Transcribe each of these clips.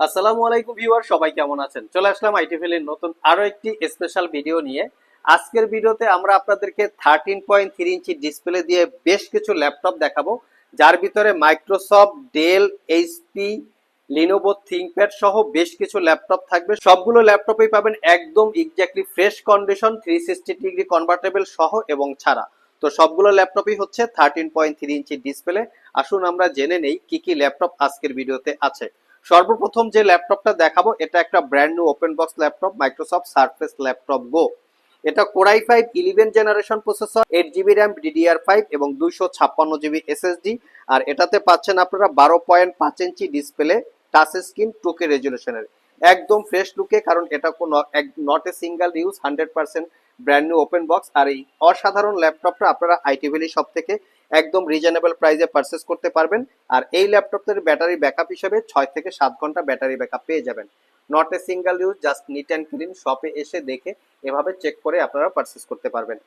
আসসালামু আলাইকুম ভিউয়ার, সবাই কেমন আছেন? চলে আসলাম আইটি আইটিভিলের নতুন আরও একটি স্পেশাল ভিডিও নিয়ে। আজকের ভিডিওতে আমরা আপনাদেরকে thirteen point three inch display দিয়ে বেশ কিছু ল্যাপটপ দেখাবো, যার ভিতরে Microsoft Dell HP Lenovo ThinkPad সহ বেশ কিছু ল্যাপটপ থাকবে। সবগুলো ল্যাপটপেই পাবেন একদম exactly fresh condition three sixty degree convertible সহ এবং ছাড়া। তো সবগুলো ল্যাপটপই হচ্ছে thirteen point three inch display আসুন আমরা জেনে নেই কি কি ল্যাপটপ আজকের ভিডিওতে আছে। সর্বপ্রথম যে ল্যাপটপটা দেখাবো, এটা একটা brand new open box laptop Microsoft Surface laptop go এটা core i five eleven generation processor eight GB RAM DDR five এবং দুইশো ছাপ্পান্ন জিবি এসএসডি আর এটাতে পাচ্ছেন আপনারা বারো পয়েন্ট পাঁচ ইঞ্চি ডিসপ্লে টাচ স্ক্রিন টুকে রেজুলেশনের একদম ফ্রেশ লুকে কারণ এটা কোনো not a single use hundred percent brand new open box আর এই অসাধারণ ল্যাপটপটা আপনারা আইটি ভ্যালি সব থেকে একদম রিজনেবল প্রাইসে পারচেস করতে পারবেন। আর এই ল্যাপটপের ব্যাটারি ব্যাকআপ হিসেবে ছয় থেকে সাত ঘণ্টা ব্যাটারি ব্যাকআপ পেয়ে যাবেন। Not a single use just neat and clean শপে এসে দেখে এভাবে চেক করে আপনারা পারচেস করতে পারবেন।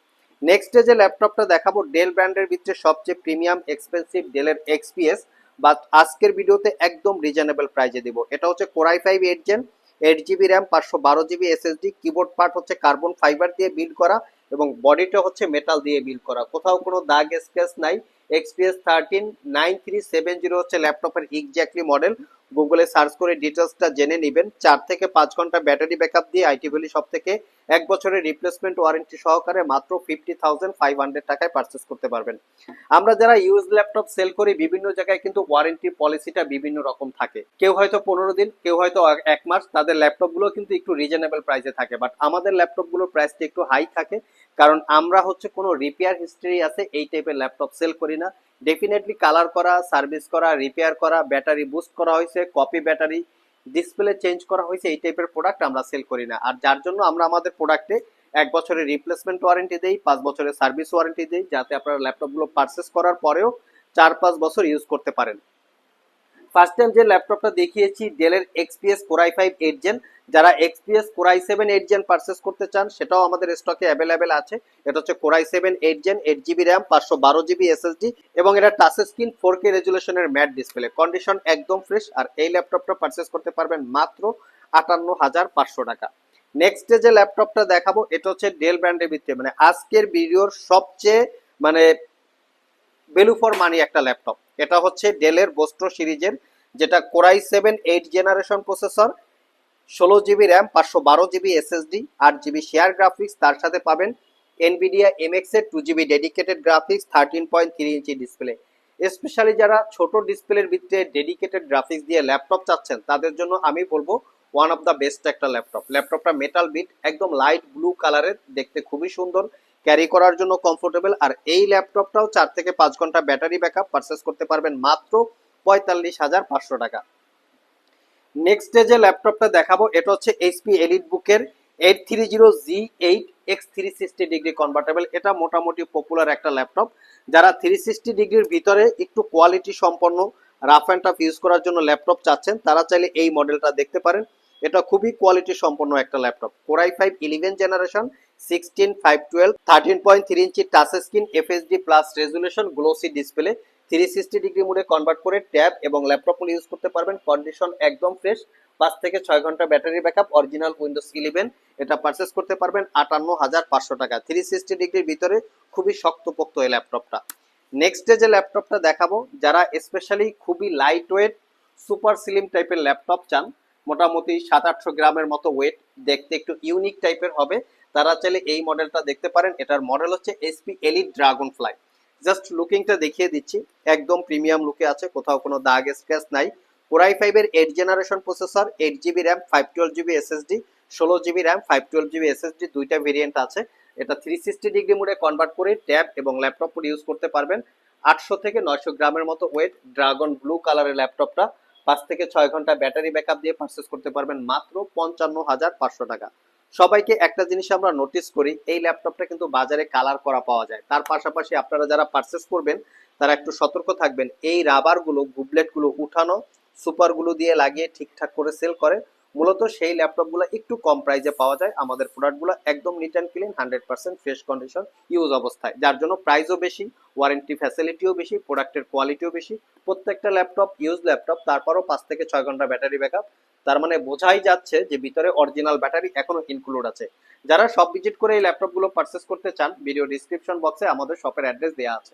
নেক্সট ডে যে ল্যাপটপটা দেখাবো ডেল ব্র্যান্ডের ভিতরে সবচেয়ে প্রিমিয়াম এক্সপেন্সিভ ডেলের এক্সপিএস বা আজকের ভিডিওতে একদম রিজনেবল প্রাইজে দিব। এটা হচ্ছে core i five eight gen eight GB RAM পাঁচশো বারো জিবি এসএসডি কিবোর্ড পার্ট হচ্ছে কার্বন ফাইবার দিয়ে বিল্ড করা এবং বডিটা হচ্ছে মেটাল দিয়ে বিল করা। কোথাও কোনো দাগ স্কেচ নাই। XPS thirteen nine three seven zero হচ্ছে ল্যাপটপের এক্স্যাক্টলি মডেল গুগলে সার্চ করে ডিটেলসটা জেনে নেবেন। চার থেকে পাঁচ ঘণ্টা ব্যাটারি ব্যাকআপ দিয়ে আইটি ভ্যালি সব থেকে এক বছরের রিপ্লেসমেন্ট ওয়ারেন্টি সহকারে মাত্র ফিফটি থাউজেন্ড ফাইভ হান্ড্রেড টাকায় পারচেস করতে পারবেন। আমরা যারা ইউজ ল্যাপটপ সেল করি, বিভিন্ন জায়গায় কিন্তু ওয়ারেন্টি পলিসিটা বিভিন্ন রকম থাকে। কেউ হয়তো পনেরো দিন, কেউ হয়তো এক মাস, তাদের ল্যাপটপগুলো কিন্তু একটু রিজনেবল প্রাইসে থাকে। বাট আমাদের ল্যাপটপগুলোর প্রাইসটা একটু হাই থাকে। কারণ আমরা হচ্ছে কোনো রিপেয়ার হিস্ট্রি আছে, এই টাইপের ল্যাপটপ সেল করি না। ডেফিনেটলি কালার করা সার্ভিস করা রিপেয়ার করা ব্যাটারি বুস্ট করা হয়েছে কপি ব্যাটারি ডিসপ্লে চেঞ্জ করা হয়েছে, এই টাইপের প্রোডাক্ট আমরা সেল করি না। আর যার জন্য আমরা আমাদের প্রোডাক্টে এক বছরের রিপ্লেসমেন্ট ওয়ারেন্টি দেই, পাঁচ বছরের সার্ভিস ওয়ারেন্টি দেই, যাতে আপনারা ল্যাপটপগুলো পারচেস করার পরেও চার পাঁচ বছর ইউজ করতে পারেন। ফার্স্ট টাইম যে ল্যাপটপটা দেখিয়েছি ডেলের XPS core i five eight gen যারা XPS core i seven eight gen purchase করতে চান, সেটাও আমাদের স্টকে অ্যাভেলেবেল আছে। এটা হচ্ছে core i seven eight gen eight GB RAM পাঁচশো বারো জিবি এসএসডি এবং এটা টাচ স্ক্রিন ফোর কে রেজুলেশনের ম্যাট ডিসপ্লে কন্ডিশন একদম ফ্রেশ আর এই ল্যাপটপটা পারচেস করতে পারবেন মাত্র আটান্ন হাজার পাঁচশো টাকা। নেক্সট যে ল্যাপটপটা দেখাবো, এটা হচ্ছে ডেল ব্র্যান্ডের ভিত্তিতে মানে আজকের ভিডিওর সবচেয়ে মানে ভ্যালু ফর মানি একটা ল্যাপটপ এটা হচ্ছে ডেলের বোস্ট্রো সিরিজের, যেটা core i seven eight generation processor ষোলো জিবি র্যাম পাঁচশো বারো জিবি এসএসডি আট জিবি শেয়ার গ্রাফিক্স তার সাথে পাবেন এনভিডিয়া এমএক্স এর two GB dedicated graphics thirteen point three inch display specially যারা ছোট ডিসপ্লের ভিতরে ডেডিকেটেড গ্রাফিক্স দিয়ে ল্যাপটপ চাচ্ছেন, তাদের জন্য আমি বলব ওয়ান অফ দ্য বেস্ট একটা ল্যাপটপ ল্যাপটপটা মেটাল বিট একদম লাইট ব্লু কালারের দেখতে খুবই সুন্দর। ক্যারি করার জন্য কমফোর্টেবল আর এই ল্যাপটপটাও চার থেকে পাঁচ ঘণ্টা ব্যাটারি ব্যাকআপ পারচেস করতে পারবেন মাত্র পঁয়তাল্লিশ হাজার পাঁচশো টাকা। নেক্সট ডে যে ল্যাপটপটা দেখাবো, এটা হচ্ছে এইচপি এলিট বুকের eight three zero G eight X three sixty degree convertible এটা মোটামুটি পপুলার একটা ল্যাপটপ যারা থ্রি সিক্সটি ডিগ্রির ভিতরে একটু কোয়ালিটি সম্পন্ন রাফ অ্যান্ড টাফ ইউজ করার জন্য ল্যাপটপ চাচ্ছেন, তারা চাইলে এই মডেলটা দেখতে পারেন। এটা খুবই কোয়ালিটি সম্পন্ন একটা laptop core i five eleven generation sixteen five twelve thirteen point three inch touch screen FSD plus resolution glossy display three sixty degree মোডে কনভার্ট করে ট্যাব এবং ল্যাপটপ ইউজ করতে পারবেন কন্ডিশন একদম ফ্রেশ পাঁচ থেকে ছয় ঘণ্টা battery backup original Windows eleven এটা পারচেস করতে পারবেন আটান্ন হাজার পাঁচশো টাকা। থ্রি সিক্সটি ডিগ্রির ভিতরে খুবই শক্তপোক্ত এই ল্যাপটপটা নেক্সট ডে যে ল্যাপটপটা দেখাবো, যারা স্পেশালি খুবই লাইট ওয়েট সুপার স্লিম টাইপের ল্যাপটপ চান মোটামুটি সাত আটশো গ্রামের মতো ওয়েট দেখতে একটু ইউনিক টাইপের হবে। তারা চাইলে এই মডেলটা দেখতে পারেন। এটার মডেল হচ্ছে SP Elite Dragonfly just লুকিংটা দেখিয়ে দিচ্ছি। একদম প্রিমিয়াম লুকে আছে। কোথাও কোনো দাগ স্ক্র্যাচ নাই। কোরাই ফাইভের eight generation processor eight GB RAM five twelve GB SSD ষোলো GB RAM five twelve GB SSD দুইটা ভেরিয়েন্ট আছে। এটা থ্রি সিক্সটি ডিগ্রি মোডে কনভার্ট করে ট্যাব এবং ল্যাপটপ ইউজ করতে পারবেন। আটশো থেকে নয়শো গ্রামের মতো ওয়েট ড্রাগন ব্লু কালারের ল্যাপটপটা পাঁচ থেকে ছয় ঘণ্টা ব্যাটারি ব্যাকআপ দিয়ে পারচেস করতে পারবেন মাত্র পঞ্চান্ন হাজার পাঁচশো টাকা। সবাইকে একটা জিনিস আমরা নোটিস করি, এই ল্যাপটপটা কিন্তু বাজারে কালার করা পাওয়া যায়। তার পাশাপাশি আপনারা যারা পারচেস করবেন, তারা একটু সতর্ক থাকবেন, এই রাবারগুলো গুবলেটগুলো উঠানো সুপারগুলো দিয়ে লাগিয়ে ঠিকঠাক করে সেল করে মূলত সেই ল্যাপটপগুলো একটু কম প্রাইসে পাওয়া যায়। আমাদের প্রোডাক্টগুলো একদম neat and clean hundred percent fresh condition use অবস্থায়। যার জন্য প্রাইসও বেশি ওয়ারেন্টি ফ্যাসিলিটিও বেশি প্রোডাক্টের কোয়ালিটিও বেশি। প্রত্যেকটা ল্যাপটপ ইউজ ল্যাপটপ, তারপরও পাঁচ থেকে ছয় ঘণ্টা ব্যাটারি ব্যাকআপ তার মানে বোঝাই যাচ্ছে যে ভিতরে অরিজিনাল ব্যাটারি এখনও ইনক্লুড আছে। যারা সব ভিজিট করে এই ল্যাপটপগুলো পারচেস করতে চান ভিডিও ডিসক্রিপশন বক্সে আমাদের শপের অ্যাড্রেস দেওয়া আছে।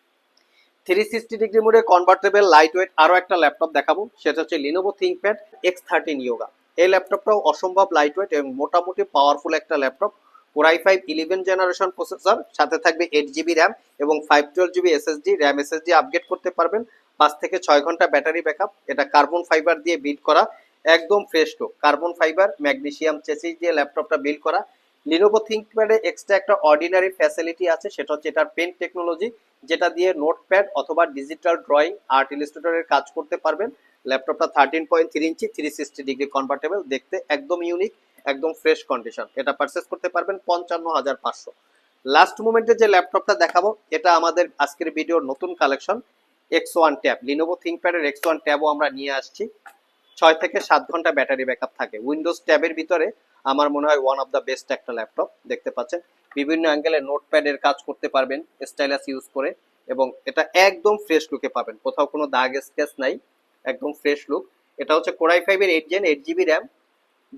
থ্রি সিক্সটি ডিগ্রি মোডে কনভার্টেবল লাইট ওয়েট আরও একটা ল্যাপটপ দেখাবো। সেটা হচ্ছে Lenovo ThinkPad X thirteen Yoga এই ল্যাপটপটাও অসম্ভব লাইট ওয়েট এবং মোটামুটি পাওয়ারফুল একটা laptop core i five eleven generation processor সাথে থাকবে এইট জিবি র্যাম এবং five twelve GB SSD RAM SSD upgrade করতে পারবেন। পাঁচ থেকে ছয় ঘণ্টা ব্যাটারি ব্যাকআপ এটা কার্বন ফাইবার দিয়ে বিল্ড করা, একদম fresh carbon fibre magnesium chassis দিয়ে ল্যাপটপটা বিল্ড করা। লিনোভো থিঙ্কপ্যাডে এক্সট্রা একটা অর্ডিনারি ফ্যাসিলিটি আছে, সেটা হচ্ছে এটার পেন টেকনোলজি যেটা দিয়ে নোটপ্যাড অথবা ডিজিটাল ড্রয়িং আর্ট ইলিস্ট্রেটরের কাজ করতে পারবেন। ল্যাপটপটা thirteen point three inch three sixty degree convertible দেখতে একদম ইউনিক একদম ফ্রেশ কন্ডিশন এটা পারচেস করতে পারবেন পঞ্চান্ন হাজার পাঁচশো। লাস্ট মোমেন্টে যে ল্যাপটপটা দেখাবো, এটা আমাদের আজকের ভিডিওর নতুন collection X one tab Lenovo থিঙ্কপ্যাডের X one ট্যাবও আমরা নিয়ে আসছি। ছয় থেকে সাত ঘণ্টা ব্যাটারি ব্যাকআপ থাকে। উইন্ডোজ ট্যাবের ভিতরে আমার মনে হয় ওয়ান অফ দ্য বেস্ট একটা ল্যাপটপ দেখতে পাচ্ছেন। বিভিন্ন অ্যাঙ্গেলে নোটপ্যাডের কাজ করতে পারবেন স্টাইলাস ইউজ করে, এবং এটা একদম ফ্রেশ লুকে পাবেন। কোথাও কোনো দাগ স্কেচ নাই, একদম ফ্রেশ লুক এটা হচ্ছে কোরাই ফাইভের eight gen eight GB RAM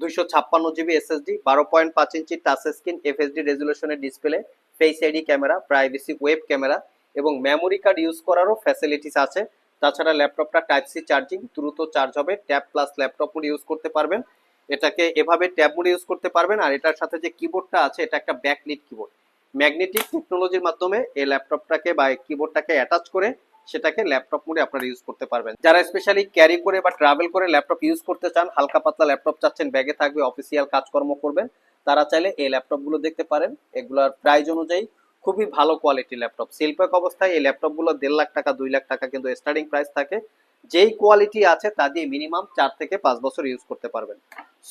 দুইশো ছাপ্পান্ন জিবি এসএসডি বারো পয়েন্ট পাঁচ inch touch screen FSD রেজুলেশনের display face ID camera privacy web camera এবং মেমোরি কার্ড ইউজ করারও ফ্যাসিলিটিস আছে। তাছাড়া ল্যাপটপটা টাইপ সি চার্জিং দ্রুত চার্জ হবে। ট্যাব প্লাস ল্যাপটপ ইউজ করতে পারবেন। এটাকে এভাবে ট্যাব ইউজ করতে পারবেন, আর এটার সাথে যে কিবোর্ডটা আছে, এটা একটা ব্যাকলিট কিবোর্ড ম্যাগনেটিক টেকনোলজির মাধ্যমে এই ল্যাপটপটাকে বা এই কিবোর্ডটাকে অ্যাটাচ করে সেটাকে ল্যাপটপ মোডে আপনারা ইউজ করতে পারবেন। যারা স্পেশালি ক্যারি করে বা ট্রাভেল করে ল্যাপটপ ইউজ করতে চান, হালকা পাতলা ল্যাপটপ চাচ্ছেন ব্যাগে থাকবে অফিসিয়াল কাজকর্ম করবেন, তারা চাইলে এই ল্যাপটপগুলো দেখতে পারেন। এগুলোর প্রাইস অনুযায়ী খুবই ভালো কোয়ালিটি ল্যাপটপ শিল্পক অবস্থায় এই ল্যাপটপগুলো দেড় লাখ টাকা, দুই লাখ টাকা কিন্তু স্টার্টিং প্রাইস থাকে। যেই কোয়ালিটি আছে তা দিয়ে মিনিমাম চার থেকে পাঁচ বছর ইউজ করতে পারবেন।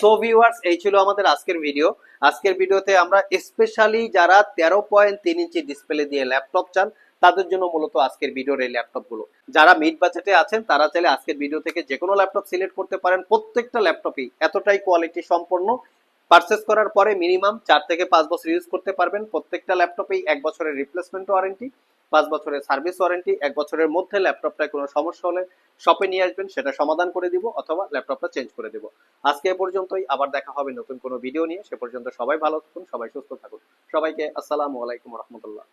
সো ভিউয়ার্স এই ছিল আমাদের আজকের ভিডিও আজকের ভিডিওতে আমরা স্পেশালি যারা তেরো পয়েন্ট তিন ইঞ্চি ডিসপ্লে দিয়ে ল্যাপটপ চান, তাদের জন্য মূলত আজকের ভিডিওর এই ল্যাপটপগুলো যারা মিড বাজেটে আছেন, তারা চাইলে আজকের ভিডিও থেকে যে কোনো ল্যাপটপ সিলেক্ট করতে পারেন। প্রত্যেকটা ল্যাপটপই এতটাই কোয়ালিটি সম্পন্ন পারচেস করার পরে মিনিমাম চার থেকে পাঁচ বছর ইউজ করতে পারবেন। প্রত্যেকটা ল্যাপটপেই এক বছরের রিপ্লেসমেন্ট ওয়ারেন্টি পাঁচ বছরের সার্ভিস ওয়ারেন্টি এক বছরের মধ্যে ল্যাপটপটায় কোনো সমস্যা হলে শপে নিয়ে আসবেন, সেটা সমাধান করে দিব অথবা ল্যাপটপটা চেঞ্জ করে দিব। আজকে এ পর্যন্তই, আবার দেখা হবে নতুন কোনো ভিডিও নিয়ে। সে পর্যন্ত সবাই ভালো থাকুন, সবাই সুস্থ থাকুন। সবাইকে আসসালামু আলাইকুম রহমতুল্লাহ।